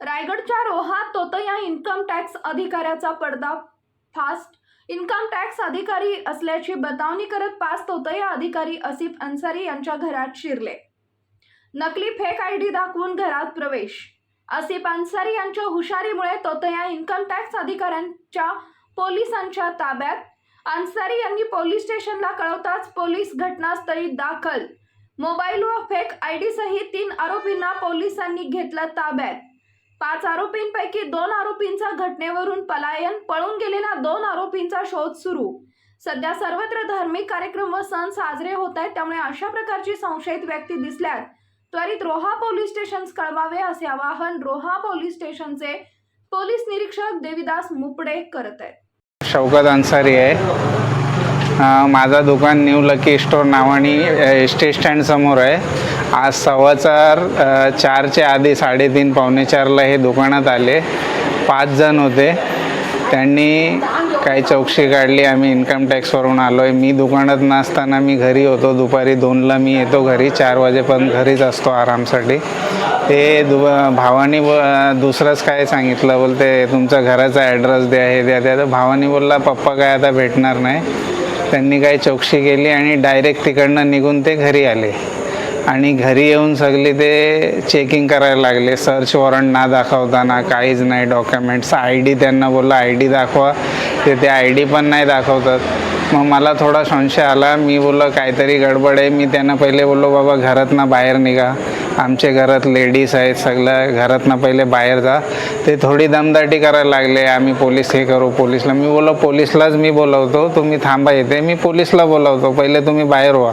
रायगडच्या रोहा तोतया income tax अधिकाऱ्याचा पडदा फास्ट इन्कम टॅक्स अधिकारी असल्याची बतावणी करत पाच तोतया अधिकारी असिफ अन्सारी यांच्या घरात शिरले. नकली फेक आय डी दाखवून घरात प्रवेश. असिफ अन्सारी यांच्या हुशारीमुळे तोतया इन्कम टॅक्स अधिकाऱ्यांच्या पोलिसांच्या ताब्यात. अन्सारी यांनी पोलीस स्टेशनला कळवताच पोलीस घटनास्थळी दाखल. मोबाईल व फेक आय डी सहित तीन आरोपींना पोलिसांनी घेतलं ताब्यात. पाच आरोपींपैकी दोन आरोपींचा घटनेवरून पलायन पळून गेलेल्या दोन आरोपींचा शोध सुरू. सध्या सर्वत्र धार्मिक कार्यक्रम व सण साजरे होत आहेत त्यामुळे अशा प्रकारची संशयित व्यक्ती दिसल्यास त्वरित रोहा पोलीस स्टेशन कळवावे असे आवाहन रोहा पोलीस स्टेशनचे पोलीस निरीक्षक देविदास मुपडे करत आहेत. शौकत अन्सारी आहे. माझा दुकान न्यू लकी स्टोर नावाने एस टी स्टँडसमोर आहे. आज सव्वा चार चारच्या आधी साडेतीन पावणे चारला हे दुकानात आले. पाच जण होते. त्यांनी काही चौकशी काढली आम्ही इन्कम टॅक्सवरून आलो आहे मी दुकानात नसताना मी घरी होतो. दुपारी दोनला मी येतो घरी. चार वाजेपर्यंत घरीच असतो आरामसाठी. ते दु भावानी ब दुसरंच काय सांगितलं? बोलते तुमचा घराचा ॲड्रेस द्या हे द्या त्या तर भावानी बोलला पप्पा काय आता भेटणार नाही. त्यांनी काही चौकशी केली आणि डायरेक्ट तिकडनं निघून ते घरी आले. आणि घरी येऊन सगळे ते चेकिंग करायला लागले. सर्च वॉरंट ना दाखवताना काहीच नाही डॉक्युमेंट्स आय डी त्यांना बोलला आय डी दाखवा. ते ते आय डी पण नाही दाखवतात. मग मला थोडा संशय आला. मी बोललो काहीतरी गडबड आहे. मी त्यांना पहिले बोललो बाबा घरातनं बाहेर निघा. आमच्या घरात लेडीज आहेत सगळं. घरातनं पहिले बाहेर जा. ते थोडी दमदाटी करायला लागले. आम्ही पोलीस हे करू पोलीसला. मी बोललो पोलीसलाच मी बोलवतो. तुम्ही थांबा येते मी पोलीसला बोलवतो. पहिले तुम्ही बाहेर व्हा.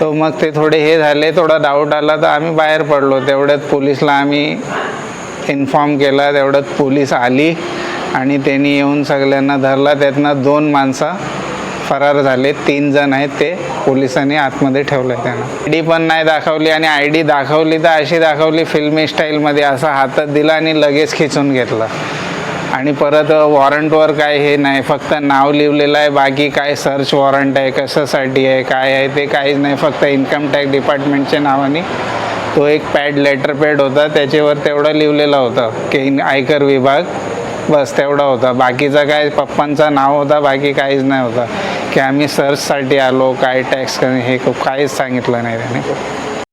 तर मग ते थोडे हे झाले. थोडा डाऊट आला तर आम्ही बाहेर पडलो. तेवढ्यात पोलीसला आम्ही इन्फॉर्म केला. तेवढ्यात पोलीस आली आणि त्यांनी येऊन सगळ्यांना धरला. त्यातनं दोन माणसं फरार झाले. तीन जण आहेत ते पोलिसांनी आतमध्ये ठेवलं आहे त्यांना. आय डी पण नाही दाखवली आणि आय डी दाखवली तर अशी दाखवली फिल्मी स्टाईलमध्ये असा हातात दिला आणि लगेच खिचून घेतला. आणि परत वॉरंटवर काय हे नाही फक्त नाव लिहिलेलं आहे. बाकी काय सर्च वॉरंट आहे कशासाठी आहे काय आहे ते काहीच नाही. फक्त इन्कम टॅक्स डिपार्टमेंटच्या नावाने तो एक पॅड लेटर पॅड होता. त्याच्यावर तेवढं लिहिलेलं होतं की आयकर विभाग. बस तेवढा होता. बाकीचा काय पप्पांचं नाव होता बाकी काहीच नाही होता. की आम्ही सर्चसाठी आलो काय टॅक्स हे काहीच सांगितलं नाही त्याने.